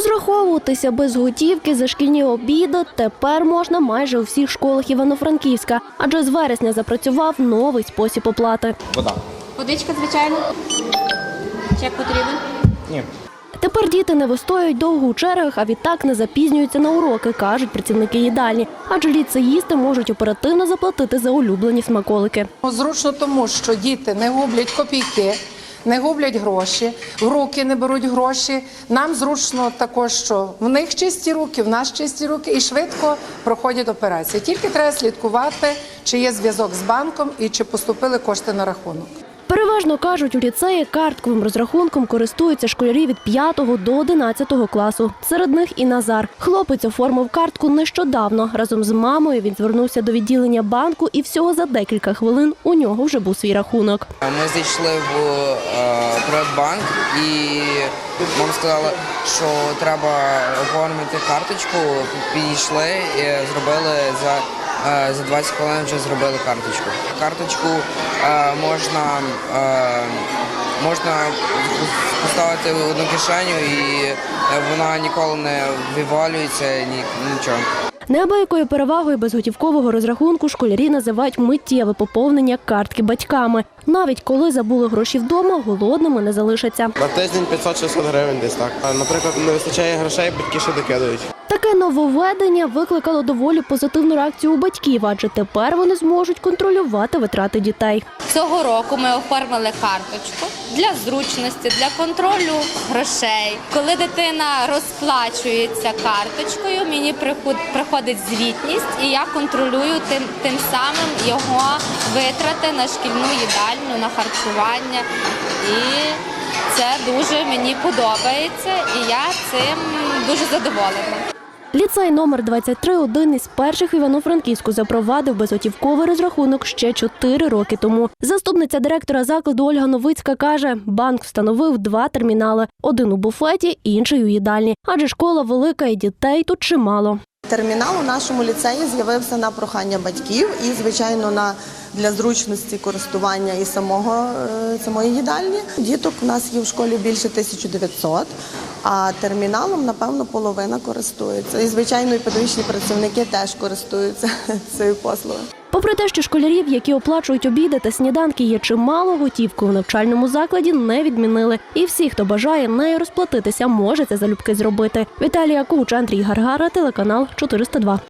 Розраховуватися без готівки за шкільні обіди тепер можна майже у всіх школах Івано-Франківська, адже з вересня запрацював новий спосіб оплати. Вода. Водичка, звичайно. Чек потрібен. Ні. Тепер діти не вистоюють довго у чергах, а відтак не запізнюються на уроки, кажуть працівники їдальні. Адже ліцеїсти можуть оперативно заплатити за улюблені смаколики. Зручно тому, що діти не гублять копійки, не гублять гроші, в руки не беруть гроші. Нам зручно також, що в них чисті руки, в нас чисті руки і швидко проходять операції. Тільки треба слідкувати, чи є зв'язок з банком і чи поступили кошти на рахунок. Переважно кажуть, у ліцеї картковим розрахунком користуються школярі від 5 до 11 класу. Серед них і Назар. Хлопець оформив картку нещодавно. Разом з мамою він звернувся до відділення банку, і всього за декілька хвилин у нього вже був свій рахунок. Ми зайшли в е, Приватбанк і мама сказала, що треба оформити карточку. Підійшли і зробили за, за 20 хвилин вже зробили карточку. Карточку е, можна, е, можна поставити в одну кишеню і е, вона ніколи не вивалюється, ні, нічого. Неабиякою перевагою безготівкового розрахунку школярі називають миттєве поповнення картки батьками. Навіть коли забули гроші вдома, голодними не залишаться. На тиждень 500-600 гривень десь так. Наприклад, не вистачає грошей, батьки ще докидають. Таке нововведення викликало доволі позитивну реакцію у батьків, адже тепер вони зможуть контролювати витрати дітей. Цього року ми оформили карточку для зручності, для контролю грошей. Коли дитина розплачується карточкою, мені приходить звітність, і я контролюю тим, тим самим його витрати на шкільну їдальню, на харчування. І це дуже мені подобається, і я цим дуже задоволена. Ліцей номер 23 – один із перших Івано-Франківську запровадив безготівковий розрахунок ще чотири роки тому. Заступниця директора закладу Ольга Новицька каже, банк встановив два термінали: один у буфеті, інший у їдальні. Адже школа велика і дітей тут чимало. Термінал у нашому ліцеї з'явився на прохання батьків і, звичайно, на для зручності користування і самого е, самої їдальні. Діток у нас є в школі більше 1900, а терміналом, напевно, половина користується. І, звичайно, і педагогічні працівники теж користуються цією послугою. Попри те, що школярів, які оплачують обіди та сніданки, є чимало готівку в навчальному закладі не відмінили. І всі, хто бажає нею розплатитися, може це залюбки зробити. Віталія Куч, Андрій Гаргара, телеканал 402.